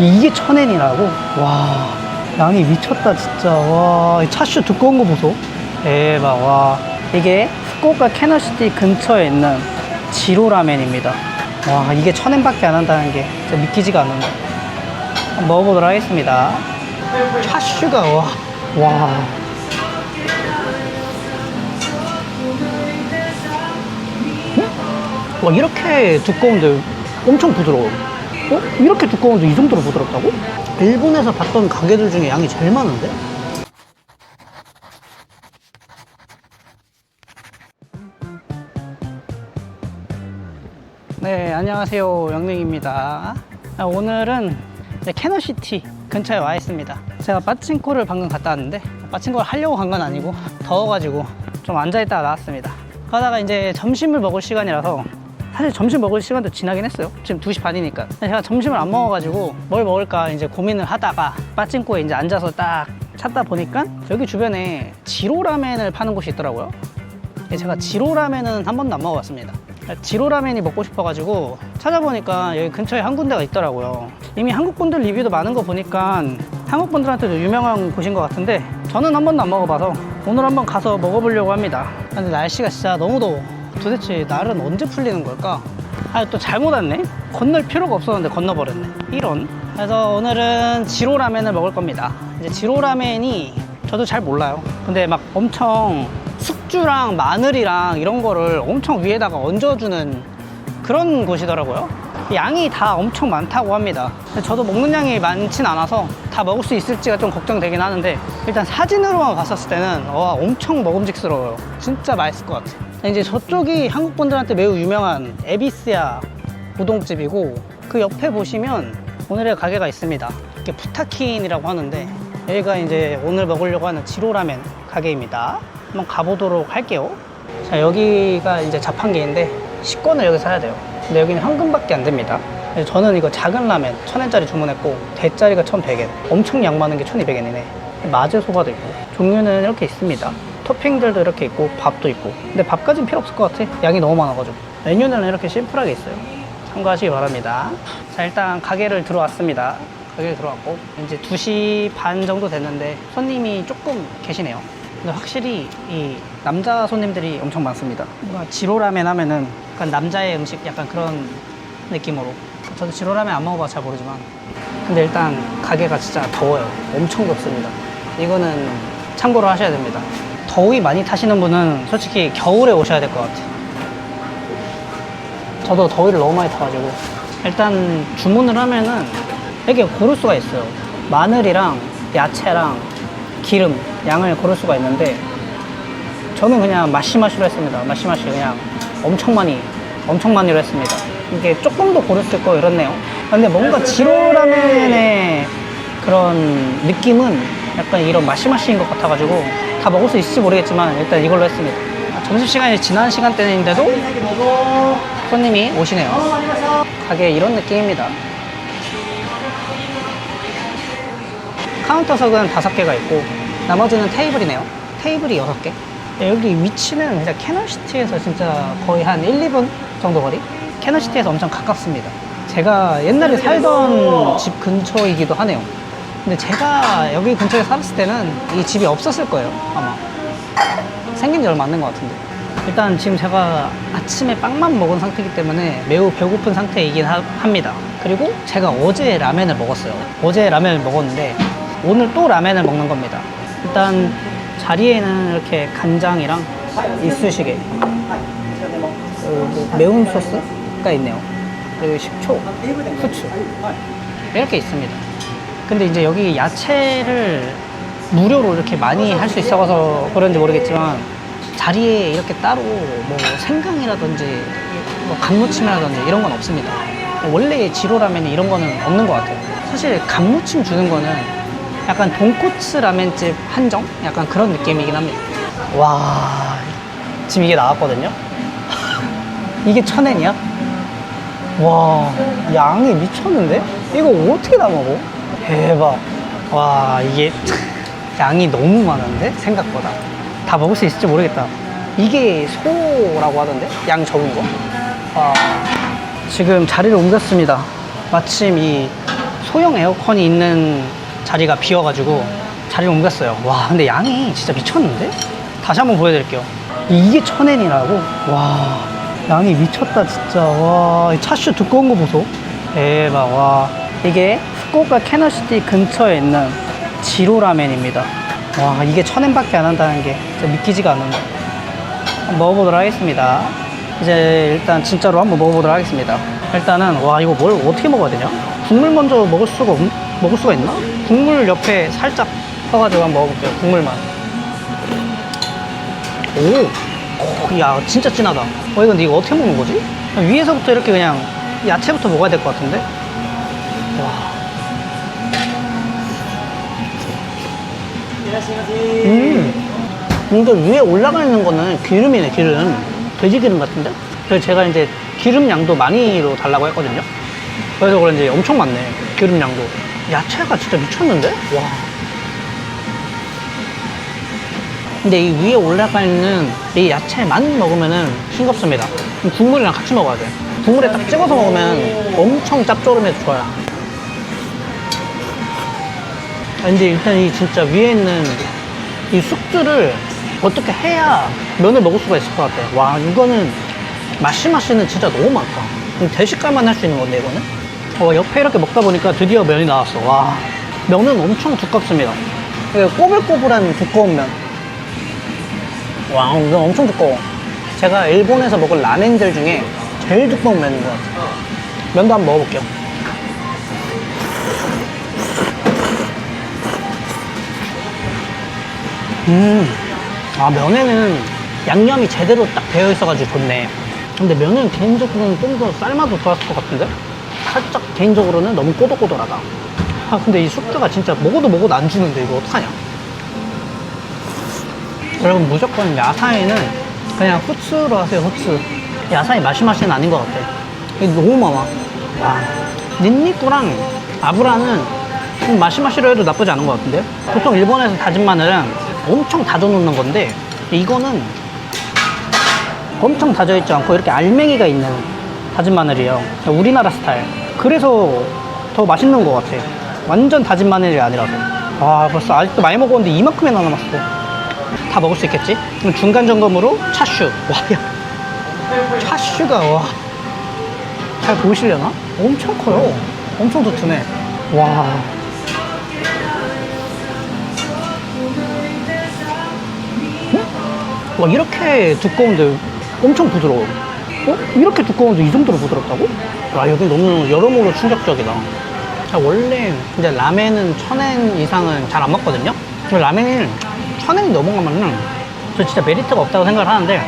이게 천엔이라고? 와 양이 미쳤다 진짜. 와이 차슈 두꺼운 거 보소. 대박 와. 이게 후쿠오카 캐너시티 근처에 있는 지로라멘입니다. 와 이게 천엔밖에 안 한다는 게 진짜 믿기지가 한번 먹어보도록 하겠습니다. 차슈가 와, 와. 음? 와 이렇게 두꺼운데 엄청 부드러워 어? 이렇게 두꺼운데 이 정도로 부드럽다고? 일본에서 봤던 가게들 중에 양이 제일 많은데? 네, 안녕하세요. 영능입니다. 아, 오늘은 캐너시티 근처에 와 있습니다. 제가 빠친코를 방금 갔다 왔는데, 빠친코를 하려고 간 건 아니고, 더워가지고 좀 앉아있다가 나왔습니다. 가다가 이제 점심을 먹을 시간이라서, 사실 점심 먹을 시간도 지나긴 했어요. 지금 2시 반이니까. 제가 점심을 안 먹어가지고, 뭘 먹을까 이제 고민을 하다가, 빠친코에 이제 앉아서 딱 찾다 보니까, 여기 주변에 지로라멘을 파는 곳이 있더라고요. 예, 제가 지로라멘은 한 번도 안 먹어봤습니다. 지로라멘이 먹고 싶어가지고 찾아보니까 여기 근처에 한 군데가 있더라고요. 이미 한국 분들 리뷰도 많은 거 보니까 한국 분들한테도 유명한 곳인 것 같은데 저는 한 번도 안 먹어봐서 오늘 한번 가서 먹어보려고 합니다. 근데 날씨가 진짜 너무 더워. 도대체 날은 언제 풀리는 걸까? 아, 또 잘못 왔네? 건널 필요가 없었는데 건너버렸네. 이런. 그래서 오늘은 지로라멘을 먹을 겁니다. 이제 지로라멘이 저도 잘 몰라요. 근데 막 엄청 숙주랑 마늘이랑 이런 거를 엄청 위에다가 얹어주는 그런 곳이더라고요. 양이 다 엄청 많다고 합니다. 저도 먹는 양이 많진 않아서 다 먹을 수 있을지가 좀 걱정되긴 하는데 일단 사진으로만 봤었을 때는 와 엄청 먹음직스러워요. 진짜 맛있을 것 같아요. 이제 저쪽이 한국 분들한테 매우 유명한 에비스야 우동집이고 그 옆에 보시면 오늘의 가게가 있습니다. 이게 부타킨이라고 하는데 여기가 이제 오늘 먹으려고 하는 지로라멘 가게입니다. 한번 가보도록 할게요. 자, 여기가 이제 자판기인데 식권을 여기 사야 돼요. 근데 여기는 현금밖에 안 됩니다. 저는 이거 작은 라멘 1000엔짜리 주문했고 대짜리가 1100엔. 엄청 양 많은 게 1200엔이네. 마제 소바도 있고 종류는 이렇게 있습니다. 토핑들도 이렇게 있고 밥도 있고 근데 밥까지는 필요 없을 것 같아. 양이 너무 많아가지고 메뉴는 이렇게 심플하게 있어요. 참고하시기 바랍니다. 자 일단 가게를 들어왔습니다. 가게를 들어왔고 이제 2시 반 정도 됐는데 손님이 조금 계시네요. 근데 확실히 이 남자 손님들이 엄청 많습니다. 뭔가 지로라멘 하면은 약간 남자의 음식 약간 그런 느낌으로. 저도 지로라멘 안 먹어봐서 잘 모르지만. 근데 일단 가게가 진짜 더워요. 엄청 덥습니다. 이거는 참고로 하셔야 됩니다. 더위 많이 타시는 분은 솔직히 겨울에 오셔야 될 것 같아요. 저도 더위를 너무 많이 타가지고. 일단 주문을 하면은 되게 고를 수가 있어요. 마늘이랑 야채랑 기름 양을 고를 수가 있는데 저는 그냥 마시마시로 했습니다. 마시마시 그냥 엄청 많이 엄청 많이로 했습니다. 이게 조금 더 고렸을 거 이렇네요. 근데 뭔가 지로라멘의 그런 느낌은 약간 이런 마시마시인 것 같아가지고 다 먹을 수 있을지 모르겠지만 일단 이걸로 했습니다. 아, 점심시간이 지난 시간대인데도 손님이 오시네요. 가게 이런 느낌입니다. 카운터석은 다섯 개가 있고 나머지는 테이블이네요. 테이블이 여섯 개. 여기 위치는 진짜 캐널시티에서 진짜 거의 한 1, 2분 정도 거리? 캐널시티에서 엄청 가깝습니다. 제가 옛날에 살던 집 근처이기도 하네요. 근데 제가 여기 근처에 살았을 때는 이 집이 없었을 거예요, 아마. 생긴 지 얼마 안 된 것 같은데. 일단 지금 제가 아침에 빵만 먹은 상태이기 때문에 매우 배고픈 상태이긴 하- 합니다. 그리고 제가 어제 라면을 먹었어요. 어제 라면을 먹었는데 오늘 또 라면을 먹는 겁니다. 일단 자리에는 이렇게 간장이랑 이쑤시개, 그리고 뭐 매운 소스가 있네요. 그리고 식초, 후추 이렇게 있습니다. 근데 이제 여기 야채를 무료로 이렇게 많이 할 수 있어서 그런지 모르겠지만 자리에 이렇게 따로 뭐 생강이라든지 뭐 간무침이라든지 이런 건 없습니다. 원래 지로라면에 이런 거는 없는 것 같아요. 사실 간무침 주는 거는 약간 돈코츠 라멘집 한정? 약간 그런 느낌이긴 합니다. 와, 지금 이게 나왔거든요? 이게 천엔이야? 와, 양이 미쳤는데? 이거 어떻게 다 먹어? 대박. 와, 이게 양이 너무 많은데? 생각보다. 다 먹을 수 있을지 모르겠다. 이게 소라고 하던데? 양 적은 거? 와, 지금 자리를 옮겼습니다. 마침 이 소형 에어컨이 있는 자리가 비어가지고 자리를 옮겼어요. 와, 근데 양이 진짜 미쳤는데? 다시 한번 보여드릴게요. 이게 천엔이라고? 와, 양이 미쳤다, 진짜. 와, 이 차슈 두꺼운 거 보소. 대박, 와. 이게 후쿠오카 캐너시티 근처에 있는 지로라멘입니다. 와, 이게 천엔밖에 안 한다는 게 진짜 믿기지가. 한번 먹어보도록 하겠습니다. 이제 일단 진짜로 한번 먹어보도록 하겠습니다. 일단은 와 이거 뭘 어떻게 먹어야 되냐? 국물 먼저 먹을 수가 없, 먹을 수가 있나? 국물 옆에 살짝 퍼가지고 한번 먹어볼게요. 국물만. 오, 오, 야 진짜 진하다. 어 이거 근데 이거 어떻게 먹는 거지? 위에서부터 이렇게 그냥 야채부터 먹어야 될 것 같은데? 와. 음. 이게 위에 올라가 있는 거는 기름이네, 기름. 돼지 기름 같은데? 그래서 제가 이제 기름 양도 많이로 달라고 했거든요. 그래서 그런지 엄청 많네, 기름 양도. 야채가 진짜 미쳤는데? 와. 근데 이 위에 올라가 있는 이 야채만 먹으면은 싱겁습니다. 국물이랑 같이 먹어야 돼. 국물에 딱 찍어서 먹으면 엄청 짭조름해서 좋아요. 아, 근데 일단 이 진짜 위에 있는 이 숙주를 어떻게 해야 면을 먹을 수가 있을 것 같아. 와, 이거는 마시 마시는 진짜 너무 많다. 대식가만 할 수 있는 건데, 이거는? 어, 옆에 이렇게 먹다 보니까 드디어 면이 나왔어. 와, 면은 엄청 두껍습니다. 이게 꼬불꼬불한 두꺼운 면. 와, 이거 엄청 두꺼워. 제가 일본에서 먹은 라멘들 중에 제일 두꺼운 면인 것 같아요. 면도 한번 먹어볼게요. 음, 아, 면에는 양념이 제대로 딱 배어 있어가지고 좋네. 근데 면은 개인적으로는 좀 더 삶아도 좋았을 것 같은데? 살짝 개인적으로는 너무 꼬독꼬독하다. 아, 근데 이 숙주가 진짜 먹어도 먹어도 안 주는데 이거 어떡하냐? 여러분, 무조건 야사이는 그냥 후츠로 하세요, 후츠. 야사이 마시마시는 아닌 것 같아. 이게 너무 많아. 와. 닌니꾸랑 아브라는 좀 마시마시로 해도 나쁘지 않은 것 같은데? 보통 일본에서 다진 마늘은 엄청 다져놓는 건데, 이거는 엄청 다져있지 않고 이렇게 알맹이가 있는 다진 마늘이에요. 우리나라 스타일. 그래서 더 맛있는 것 같아. 완전 다진 마늘이 아니라서. 아, 벌써 아직도 많이 먹었는데 이만큼이나 남았어. 다 먹을 수 있겠지? 그럼 중간 점검으로 차슈. 와, 야. 차슈가, 와. 잘 보이시려나? 엄청 커요. 엄청 두툼해. 와. 와 이렇게 두꺼운데 엄청 부드러워 어? 이렇게 두꺼운데 이 정도로 부드럽다고? 와 여기 너무 여러모로 충격적이다. 자, 원래 이제 라멘은 천엔 이상은 잘 안 먹거든요? 근데 라멘이 천엔이 넘어가면은 저 진짜 메리트가 없다고 생각을 하는데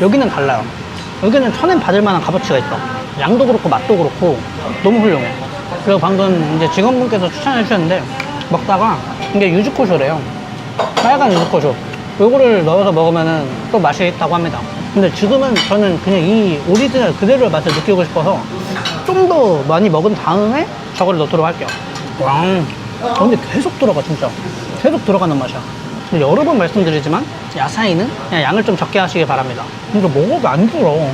여기는 달라요. 여기는 천엔 받을 만한 값어치가 있어. 양도 그렇고 맛도 그렇고 너무 훌륭해. 그리고 방금 이제 직원분께서 추천해 주셨는데 먹다가 이게 유즈코쇼래요. 빨간 유즈코쇼. 요거를 넣어서 먹으면은 또 맛이 있다고 합니다. 근데 지금은 저는 그냥 이 오리지널 그대로의 맛을 느끼고 싶어서 좀 더 많이 먹은 다음에 저거를 넣도록 할게요. 와, 아, 근데 계속 들어가 진짜. 계속 들어가는 맛이야. 여러 번 말씀드리지만 야사이는 그냥 양을 좀 적게 하시길 바랍니다. 근데 먹어도 안 불어.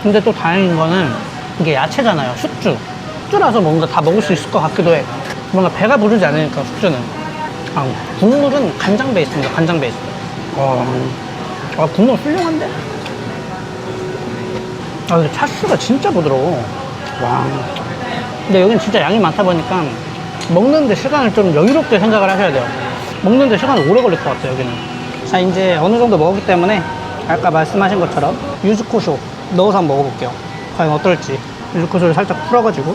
근데 또 다행인 거는 이게 야채잖아요. 숙주. 숙주라서 뭔가 다 먹을 수 있을 것 같기도 해. 뭔가 배가 부르지 않으니까 숙주는. 아, 국물은 간장 베이스입니다. 간장 베이스. 와, 아, 국물 훌륭한데? 아, 근데 차슈가 진짜 부드러워. 와. 근데 여긴 진짜 양이 많다 보니까 먹는데 시간을 좀 여유롭게 생각을 하셔야 돼요. 먹는데 시간이 오래 걸릴 것 같아요, 여기는. 자, 이제 어느 정도 먹었기 때문에 아까 말씀하신 것처럼 유즈코쇼 넣어서 한번 먹어볼게요. 과연 어떨지. 유즈코쇼를 살짝 풀어가지고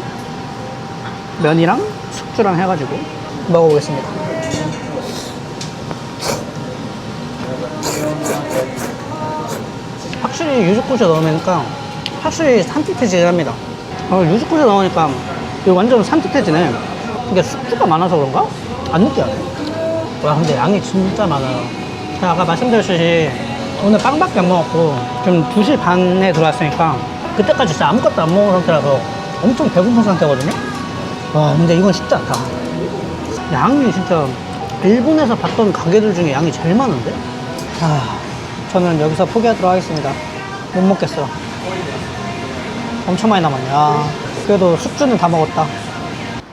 면이랑 숙주랑 해가지고 먹어보겠습니다. 확실히 유즈코쇼 넣으니까 확실히 산뜻해지긴 합니다. 어, 유즈코쇼 넣으니까 이거 완전 산뜻해지네. 이게 숙주가 많아서 그런가? 안 느껴요. 와, 근데 양이 진짜 많아요. 제가 아까 말씀드렸듯이 오늘 빵밖에 안 먹었고 지금 2시 반에 들어왔으니까 그때까지 진짜 아무것도 안 먹은 상태라서 엄청 배고픈 상태거든요. 와, 근데 이건 쉽지 않다. 양이 진짜 일본에서 봤던 가게들 중에 양이 제일 많은데? 아, 저는 여기서 포기하도록 하겠습니다. 못 먹겠어. 엄청 많이 남았네. 아, 그래도 숙주는 다 먹었다.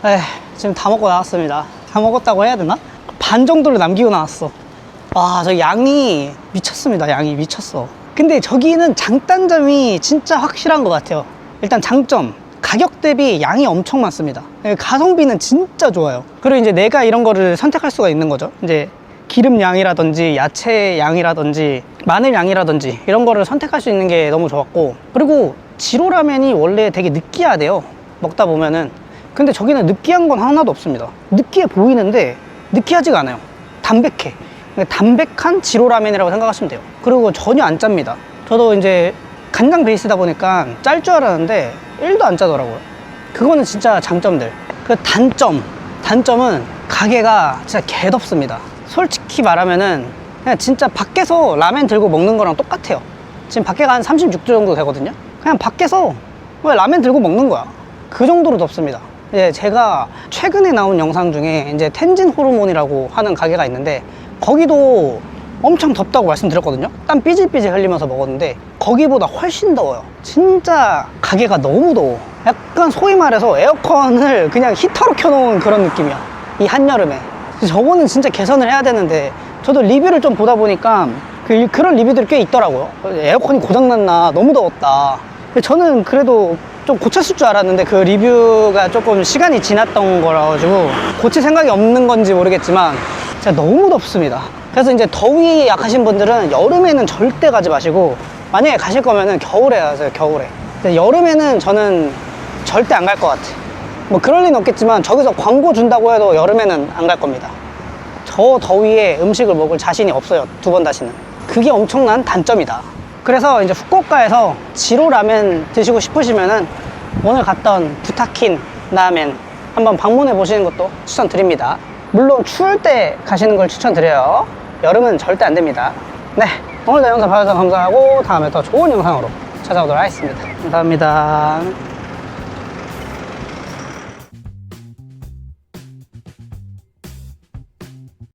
에, 지금 다 먹고 나왔습니다. 다 먹었다고 해야 되나? 반 정도를 남기고 나왔어. 와, 저 양이 미쳤습니다. 양이 미쳤어. 근데 저기는 장단점이 진짜 확실한 것 같아요. 일단 장점. 가격 대비 양이 엄청 많습니다. 예, 가성비는 진짜 좋아요. 그리고 이제 내가 이런 거를 선택할 수가 있는 거죠. 이제 기름 양이라든지 야채 양이라든지 마늘 양이라든지 이런 거를 선택할 수 있는 게 너무 좋았고 그리고 지로라면이 원래 되게 느끼하대요. 먹다 보면은 근데 저기는 느끼한 건 하나도 없습니다. 느끼해 보이는데 느끼하지가 않아요. 담백해. 그러니까 담백한 지로라면이라고 생각하시면 돼요. 그리고 전혀 안 짭니다. 저도 이제 간장 베이스다 보니까 짤 줄 알았는데 1도 안 짜더라고요. 그거는 진짜 장점들. 그 단점. 단점은 가게가 진짜 개덥습니다. 솔직히 말하면은 그냥 진짜 밖에서 라면 들고 먹는 거랑 똑같아요. 지금 밖에가 한 36도 정도 되거든요. 그냥 밖에서 왜 라면 들고 먹는 거야. 그 정도로 덥습니다. 이제 제가 최근에 나온 영상 중에 이제 텐진 호르몬이라고 하는 가게가 있는데 거기도 엄청 덥다고 말씀드렸거든요. 땀 삐질삐질 흘리면서 먹었는데 거기보다 훨씬 더워요. 진짜 가게가 너무 더워. 약간 소위 말해서 에어컨을 그냥 히터로 켜놓은 그런 느낌이야. 이 한여름에. 저거는 진짜 개선을 해야 되는데 저도 리뷰를 좀 보다 보니까 그, 그런 리뷰들이 꽤 있더라고요. 에어컨이 고장났나 너무 더웠다. 저는 그래도 좀 고쳤을 줄 알았는데 그 리뷰가 조금 시간이 지났던 거라 가지고 고칠 생각이 없는 건지 모르겠지만 진짜 너무 덥습니다. 그래서 이제 더위 약하신 분들은 여름에는 절대 가지 마시고 만약에 가실 거면은 겨울에 가세요 겨울에. 여름에는 저는 절대 안 갈 것 같아. 뭐 그럴 리는 없겠지만 저기서 광고 준다고 해도 여름에는 안 갈 겁니다. 저 더위에 음식을 먹을 자신이 없어요. 두 번 다시는. 그게 엄청난 단점이다. 그래서 이제 후쿠오카에서 지로 라멘 드시고 싶으시면은 오늘 갔던 부타킨 라멘 한번 방문해 보시는 것도 추천드립니다. 물론 추울 때 가시는 걸 추천드려요. 여름은 절대 안 됩니다. 네. 오늘도 영상 봐주셔서 감사하고 다음에 더 좋은 영상으로 찾아오도록 하겠습니다. 감사합니다.